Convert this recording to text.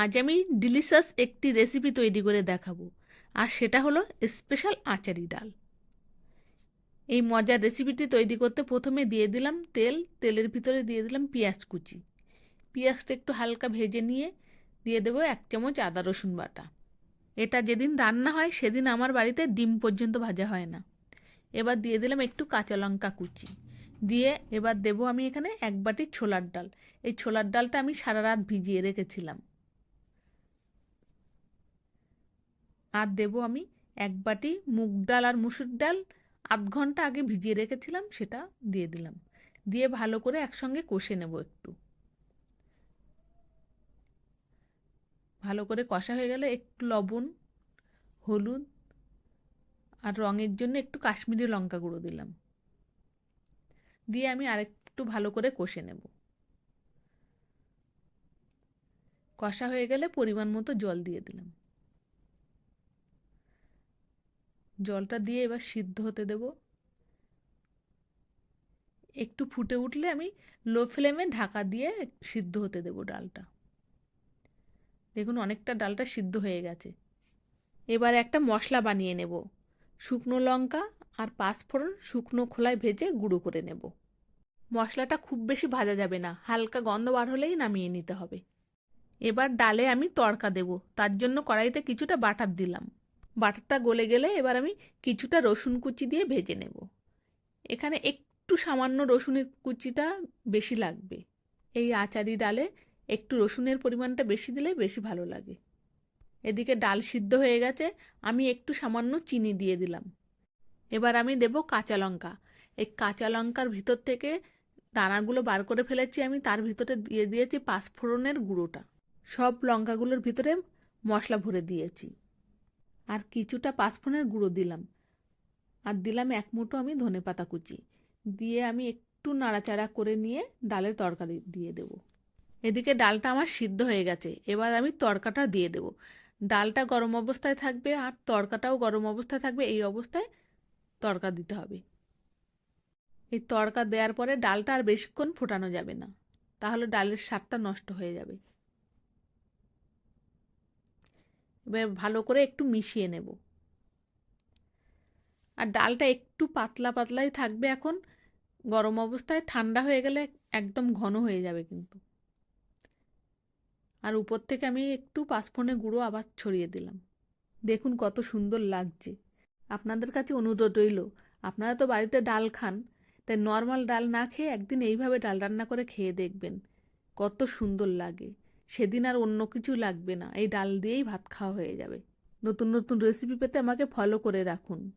আজ আমি ডিলিশাস একটি রেসিপি তৈরি করে দেখাবো। আর সেটা হলো স্পেশাল আচারি ডাল। এই মজার রেসিপিটি তৈরি করতে প্রথমে দিয়ে দিলাম তেল। তেলের ভিতরে দিয়ে দিলাম পেঁয়াজ কুচি। পেঁয়াজটা একটু হালকা ভেজে নিয়ে দিয়ে দেবো এক চামচ আদা রসুন বাটা। এটা যেদিন রান্না হয় সেদিন আমার বাড়িতে ডিম পর্যন্ত ভাজা হয় না। এবার দিয়ে দিলাম একটু কাঁচা লঙ্কা কুচি। দিয়ে এবার দেবো আমি এখানে এক বাটি ছোলার ডাল। এই ছোলার ডালটা আমি সারা রাত ভিজিয়ে রেখেছিলাম। আর দেবো আমি এক বাটি মুগ ডাল আর মুসুর ডাল। আধ ঘণ্টা আগে ভিজিয়ে রেখেছিলাম, সেটা দিয়ে দিলাম। দিয়ে ভালো করে একসঙ্গে কষে নেব একটু। ভালো করে কষা হয়ে গেলে একটু লবণ, হলুদ আর রঙের জন্য একটু কাশ্মীরি লঙ্কা গুঁড়ো দিলাম। দিয়ে আমি আরেকটু ভালো করে কষে নেব। কষা হয়ে গেলে পরিমাণ মতো জল দিয়ে দিলাম। জলটা দিয়ে এবার সিদ্ধ হতে দেব। একটু ফুটে উঠলে আমি লো ফ্লেমে ঢাকা দিয়ে সিদ্ধ হতে দেব ডালটা। দেখুন অনেকটা ডালটা সিদ্ধ হয়ে গেছে। এবার একটা মশলা বানিয়ে নেব। শুকনো লঙ্কা আর পাঁচফোড়ন শুকনো খোলায় ভেজে গুঁড়ো করে নেব। মশলাটা খুব বেশি ভাজা যাবে না, হালকা গন্ধ বার হলেই নামিয়ে নিতে হবে। এবার ডালে আমি তড়কা দেব, তার জন্য কড়াইতে কিছুটা বাটার দিলাম। বাটারটা গলে গেলে এবার আমি কিছুটা রসুন কুচি দিয়ে ভেজে নেব। এখানে একটু সামান্য রসুনের কুচিটা বেশি লাগবে। এই আচারি ডালে একটু রসুনের পরিমাণটা বেশি দিলে বেশি ভালো লাগে। এদিকে ডাল সিদ্ধ হয়ে গেছে, আমি একটু সামান্য চিনি দিয়ে দিলাম। এবার আমি দেব কাঁচা লঙ্কা। এই কাঁচা লঙ্কার ভিতর থেকে দানাগুলো বার করে ফেলেছি, আমি তার ভিতরে দিয়ে দিয়েছি পাঁচফোড়নের গুঁড়োটা। সব লঙ্কাগুলোর ভিতরে মশলা ভরে দিয়েছি। আর কিছুটা পাঁচফোড়নের গুঁড়ো দিলাম। আর দিলাম এক মুঠো আমি ধনে পাতা কুচি। দিয়ে আমি একটু নাড়াচাড়া করে নিয়ে ডালের তরকারি দিয়ে দেব। এদিকে ডালটা আমার সিদ্ধ হয়ে গেছে। এবার আমি তরকাটা দিয়ে দেব। ডালটা গরম অবস্থায় থাকবে আর তরকাটাও গরম অবস্থায় থাকবে, এই অবস্থায় তরকা দিতে হবে। এই তরকা দেওয়ার পরে ডালটা আর বেশিক্ষণ ফোটানো যাবে না। তাহলে ডালের স্বাদটা নষ্ট হয়ে যাবে। এবার ভালো করে একটু মিশিয়ে নেব। আর ডালটা একটু পাতলা পাতলাই থাকবে এখন। গরম অবস্থায় ঠান্ডা হয়ে গেলে একদম ঘন হয়ে যাবে কিন্তু। আর উপর থেকে আমি একটু পাঁচফোড়নের গুঁড়ো আবার ছড়িয়ে দিলাম। দেখুন কত সুন্দর লাগছে। আপনাদের কাছে অনুরোধ রইল, আপনারা তো বাড়িতে ডাল খান, তাই নর্মাল ডাল না খেয়ে একদিন এইভাবে ডাল রান্না করে খেয়ে দেখবেন। কত সুন্দর লাগে। সেদিন আর অন্য কিছু লাগবে না। এই ডাল দিয়েই ভাত খাওয়া হয়ে যাবে। নতুন নতুন রেসিপি পেতে আমাকে ফলো করে রাখুন।